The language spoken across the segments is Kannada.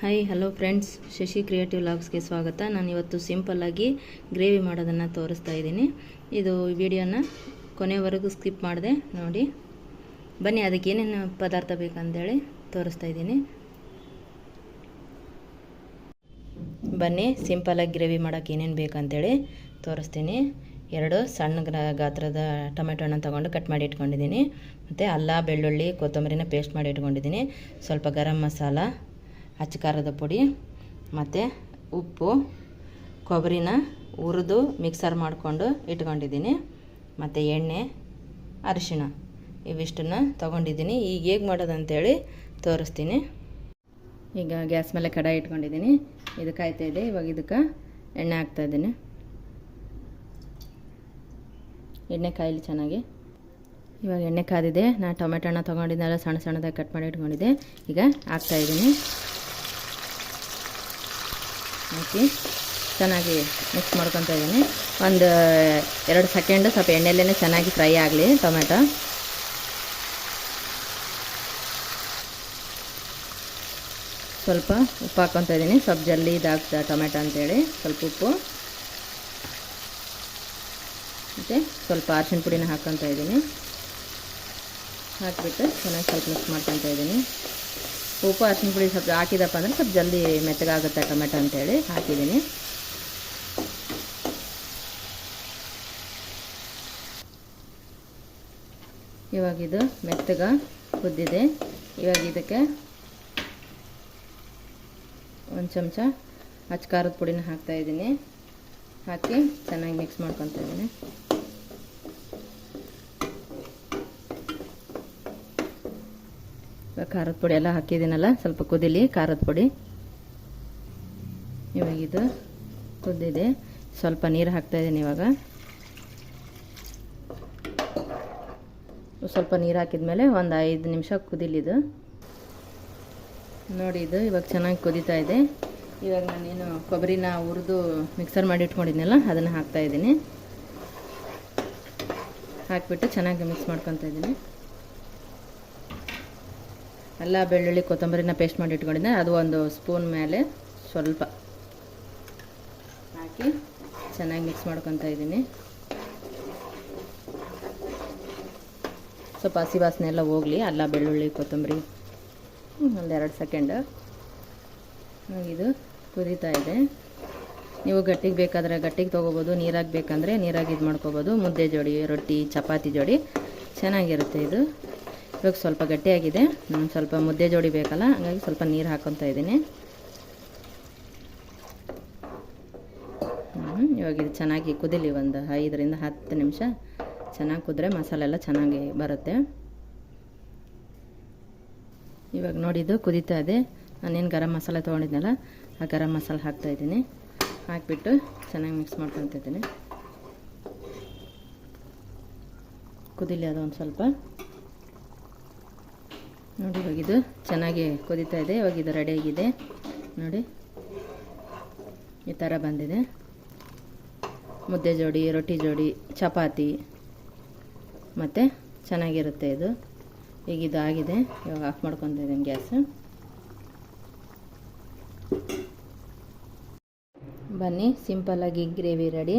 Hi hello friends Shashi creative ಲಾಗ್ಸ್ಗೆ ಸ್ವಾಗತ. ನಾನು ಇವತ್ತು ಸಿಂಪಲ್ಲಾಗಿ ಗ್ರೇವಿ ಮಾಡೋದನ್ನು ತೋರಿಸ್ತಾ ಇದ್ದೀನಿ. ಇದು ವಿಡಿಯೋನ ಕೊನೆವರೆಗೂ ಸ್ಕಿಪ್ ಮಾಡಿದೆ, ನೋಡಿ. ಬನ್ನಿ, ಅದಕ್ಕೆ ಏನೇನು ಪದಾರ್ಥ ಬೇಕಂತೇಳಿ ತೋರಿಸ್ತಾ ಇದ್ದೀನಿ. ಬನ್ನಿ ಸಿಂಪಲಾಗಿ ಗ್ರೇವಿ ಮಾಡೋಕ್ಕೆ ಏನೇನು ಬೇಕಂತೇಳಿ ತೋರಿಸ್ತೀನಿ. ಎರಡು ಸಣ್ಣ ಗಾತ್ರದ ಟೊಮೆಟೊ ಹಣ್ಣು ತೊಗೊಂಡು ಕಟ್ ಮಾಡಿ ಇಟ್ಕೊಂಡಿದ್ದೀನಿ. ಮತ್ತು ಅಲ್ಲ, ಬೆಳ್ಳುಳ್ಳಿ, ಕೊತ್ತಂಬರಿನ ಪೇಸ್ಟ್ ಮಾಡಿ ಇಟ್ಕೊಂಡಿದ್ದೀನಿ. ಸ್ವಲ್ಪ ಗರಂ ಮಸಾಲ ಅಚ್ಚ ಖಾರದ ಪುಡಿ, ಮತ್ತು ಉಪ್ಪು, ಕೊಬ್ಬರಿನ ಹುರಿದು ಮಿಕ್ಸರ್ ಮಾಡಿಕೊಂಡು ಇಟ್ಕೊಂಡಿದ್ದೀನಿ. ಮತ್ತು ಎಣ್ಣೆ, ಅರಿಶಿಣ ಇವಿಷ್ಟನ್ನು ತೊಗೊಂಡಿದ್ದೀನಿ. ಈಗ ಹೇಗೆ ಮಾಡೋದಂತೇಳಿ ತೋರಿಸ್ತೀನಿ. ಈಗ ಗ್ಯಾಸ್ ಮೇಲೆ ಕಡಾಯಿ ಇಟ್ಕೊಂಡಿದ್ದೀನಿ. ಇದು ಕಾಯ್ತಾ ಇದೆ. ಇವಾಗ ಇದಕ್ಕೆ ಎಣ್ಣೆ ಹಾಕ್ತಾಯಿದ್ದೀನಿ ಎಣ್ಣೆ ಕಾಯಿಲಿ ಚೆನ್ನಾಗಿ. ಇವಾಗ ಎಣ್ಣೆ ಕಾದಿದೆ. ನಾನು ಟೊಮೆಟೊ ಹಣ್ಣು ತೊಗೊಂಡಿದ್ದೆಲ್ಲ ಸಣ್ಣ ಸಣ್ಣದಾಗಿ ಕಟ್ ಮಾಡಿ ಇಟ್ಕೊಂಡಿದ್ದೆ. ಈಗ ಹಾಕ್ತಾಯಿದ್ದೀನಿ ಹಾಕಿ ಚೆನ್ನಾಗಿ ಮಿಕ್ಸ್ ಮಾಡ್ಕೊತಾ ಇದ್ದೀನಿ. ಒಂದು ಎರಡು ಸೆಕೆಂಡು ಸ್ವಲ್ಪ ಎಣ್ಣೆಲ್ಲೇ ಚೆನ್ನಾಗಿ ಫ್ರೈ ಆಗಲಿ ಟೊಮೆಟೊ. ಸ್ವಲ್ಪ ಉಪ್ಪು ಹಾಕ್ಕೊತಾ ಇದ್ದೀನಿ. ಸ್ವಲ್ಪ ಜಲ್ದಿ ಇದಾಗ್ತದೆ ಟೊಮೆಟೊ ಅಂತೇಳಿ. ಸ್ವಲ್ಪ ಉಪ್ಪು. ಮತ್ತು ಸ್ವಲ್ಪ ಅರ್ಶಿನ ಪುಡಿನ ಹಾಕ್ಕೊತಾ ಇದ್ದೀನಿ. ಹಾಕಿಬಿಟ್ಟು ಚೆನ್ನಾಗಿ ಸ್ವಲ್ಪ ಮಿಕ್ಸ್ ಮಾಡ್ಕೊತಾ ಇದ್ದೀನಿ. ಉಪ್ಪು, ಅರ್ಶಿನ ಪುಡಿ ಸ್ವಲ್ಪ ಹಾಕಿದಪ್ಪ ಅಂದರೆ ಸ್ವಲ್ಪ ಜಲ್ದಿ ಮೆತ್ತಗಾಗುತ್ತೆ ಟೊಮೆಟೊ ಅಂತೇಳಿ ಹಾಕಿದ್ದೀನಿ. ಇವಾಗ ಇದು ಮೆತ್ತಗ ಕುದ್ದಿದೆ. ಇವಾಗ ಇದಕ್ಕೆ ಒಂದು ಚಮಚ ಅಚ್ಚ ಖಾರದ ಪುಡಿನ ಹಾಕ್ತಾಯಿದ್ದೀನಿ ಹಾಕಿ ಚೆನ್ನಾಗಿ ಮಿಕ್ಸ್ ಮಾಡ್ಕೊತಾ ಇದ್ದೀನಿ. ಖಾರದ ಪುಡಿ ಎಲ್ಲ ಹಾಕಿದ್ದೀನಲ್ಲ, ಸ್ವಲ್ಪ ಕುದಿಲಿ, ಖಾರದ ಪುಡಿ. ಇವಾಗ ಇದು ಕುದ್ದಿದೆ. ಸ್ವಲ್ಪ ನೀರು ಹಾಕ್ತಾಯಿದ್ದೀನಿ ಇವಾಗ. ಸ್ವಲ್ಪ ನೀರು ಹಾಕಿದ್ಮೇಲೆ ಒಂದು ಐದು ನಿಮಿಷ ಕುದಿಲಿದು ನೋಡಿ ಇದು ಇವಾಗ ಚೆನ್ನಾಗಿ ಕುದೀತಾ ಇದೆ. ಇವಾಗ ನಾನೇನು ಕೊಬ್ಬರಿನ ಹುರಿದು ಮಿಕ್ಸರ್ ಮಾಡಿ ಇಟ್ಕೊಂಡಿದ್ನಲ್ಲ, ಅದನ್ನು ಹಾಕ್ತಾಯಿದ್ದೀನಿ ಹಾಕಿಬಿಟ್ಟು ಚೆನ್ನಾಗಿ ಮಿಕ್ಸ್ ಮಾಡ್ಕೊತಾ ಇದ್ದೀನಿ. ಎಲ್ಲ ಬೆಳ್ಳುಳ್ಳಿ, ಕೊತ್ತಂಬರಿನ ಪೇಸ್ಟ್ ಮಾಡಿ ಇಟ್ಕೊಂಡಿದ್ದೆ. ಅದು ಒಂದು ಸ್ಪೂನ್ ಮೇಲೆ ಸ್ವಲ್ಪ ಹಾಕಿ ಚೆನ್ನಾಗಿ ಮಿಕ್ಸ್ ಮಾಡ್ಕೊತಾ ಇದ್ದೀನಿ. ಸ್ವಲ್ಪ ಹಸಿ ವಾಸನೆ ಎಲ್ಲ ಹೋಗಲಿ. ಅಲ್ಲ, ಬೆಳ್ಳುಳ್ಳಿ, ಕೊತ್ತಂಬರಿ ಒಂದೆರಡು ಸೆಕೆಂಡ್ ಇದು ಕುದೀತಾ ಇದೆ. ನೀವು ಗಟ್ಟಿಗೆ ಬೇಕಾದರೆ ಗಟ್ಟಿಗೆ ತೊಗೋಬೋದು, ನೀರಾಗಿ ಬೇಕಂದರೆ ನೀರಾಗಿ ಇದು ಮಾಡ್ಕೋಬೋದು. ಮುದ್ದೆ ಜೋಡಿ, ರೊಟ್ಟಿ, ಚಪಾತಿ ಜೋಡಿ. ಚೆನ್ನಾಗಿರುತ್ತೆ ಇದು. ಇವಾಗ ಸ್ವಲ್ಪ ಗಟ್ಟಿಯಾಗಿದೆ. ನಾನು ಸ್ವಲ್ಪ ಮುದ್ದೆ ಜೋಡಿ ಬೇಕಲ್ಲ, ಹಾಗಾಗಿ ಸ್ವಲ್ಪ ನೀರು ಹಾಕೊತಾ ಇದ್ದೀನಿ. ಇವಾಗ ಇದು ಚೆನ್ನಾಗಿ ಕುದಿಲಿ ಒಂದು ಐದರಿಂದ ಹತ್ತು ನಿಮಿಷ. ಚೆನ್ನಾಗಿ ಕುದ್ರೆ ಮಸಾಲೆ ಎಲ್ಲ ಚೆನ್ನಾಗಿ ಬರುತ್ತೆ. ಇವಾಗ ನೋಡಿದ್ದು ಕುದೀತಾ ಇದೆ. ನಾನೇನು ಗರಂ ಮಸಾಲೆ ತೊಗೊಂಡಿದ್ನಲ್ಲ, ಆ ಗರಂ ಮಸಾಲೆ ಹಾಕ್ತಾಯಿದ್ದೀನಿ ಹಾಕಿಬಿಟ್ಟು ಚೆನ್ನಾಗಿ ಮಿಕ್ಸ್ ಮಾಡ್ಕೊತಿದ್ದೀನಿ ಕುದಿಲಿ ಅದು ಒಂದು ಸ್ವಲ್ಪ. ನೋಡಿ, ಇವಾಗ ಇದು ಚೆನ್ನಾಗಿ ಕುದೀತಾ ಇದೆ, ಇವಾಗ ಇದು ರೆಡಿಯಾಗಿದೆ ನೋಡಿ, ಈ ಥರ ಬಂದಿದೆ. ಮುದ್ದೆ ಜೋಡಿ, ರೊಟ್ಟಿ ಜೋಡಿ, ಚಪಾತಿ, ಮತ್ತು ಚೆನ್ನಾಗಿರುತ್ತೆ ಇದು. ಈಗ ಇದು ಆಗಿದೆ. ಇವಾಗ ಆಫ್ ಮಾಡ್ಕೊತಿದ್ದೀನಿ ಗ್ಯಾಸ್. ಬನ್ನಿ ಸಿಂಪಲ್ಲಾಗಿ ಗ್ರೇವಿ ರೆಡಿ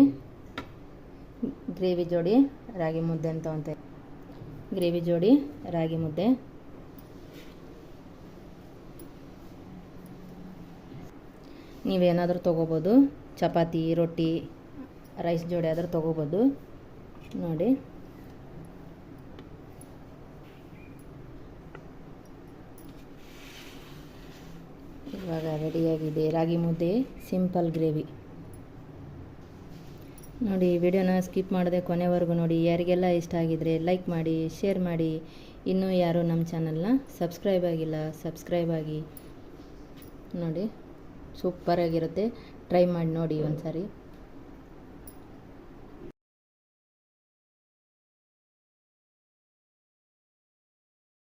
ಗ್ರೇವಿ ಜೋಡಿ ರಾಗಿ ಮುದ್ದೆ ಅಂತ ಅಂತ ಗ್ರೇವಿ ಜೋಡಿ ರಾಗಿ ಮುದ್ದೆ. ನೀವೇನಾದರೂ ತೊಗೋಬೋದು? ಚಪಾತಿ, ರೊಟ್ಟಿ, ರೈಸ್ ಜೋಡಿ ಆದರೂ ತೊಗೋಬೋದು. ನೋಡಿ. ಇವಾಗ ರೆಡಿಯಾಗಿದೆ. ರಾಗಿ ಮುದ್ದೆ, ಸಿಂಪಲ್ ಗ್ರೇವಿ. ನೋಡಿ ವಿಡಿಯೋನ ಸ್ಕಿಪ್ ಮಾಡದೆ ಕೊನೆವರೆಗೂ ನೋಡಿ. ಯಾರಿಗೆಲ್ಲ ಇಷ್ಟ ಆಗಿದ್ರೆ ಲೈಕ್ ಮಾಡಿ, ಶೇರ್ ಮಾಡಿ. ಇನ್ನೂ ಯಾರೂ ನಮ್ಮ ಚಾನಲ್ನ ಸಬ್ಸ್ಕ್ರೈಬ್ ಆಗಿಲ್ಲ, ಸಬ್ಸ್ಕ್ರೈಬ್ ಆಗಿ. ನೋಡಿ. ಸೂಪರಾಗಿರುತ್ತೆ. ಟ್ರೈ ಮಾಡಿ ನೋಡಿ ಒಂದು ಸಾರಿ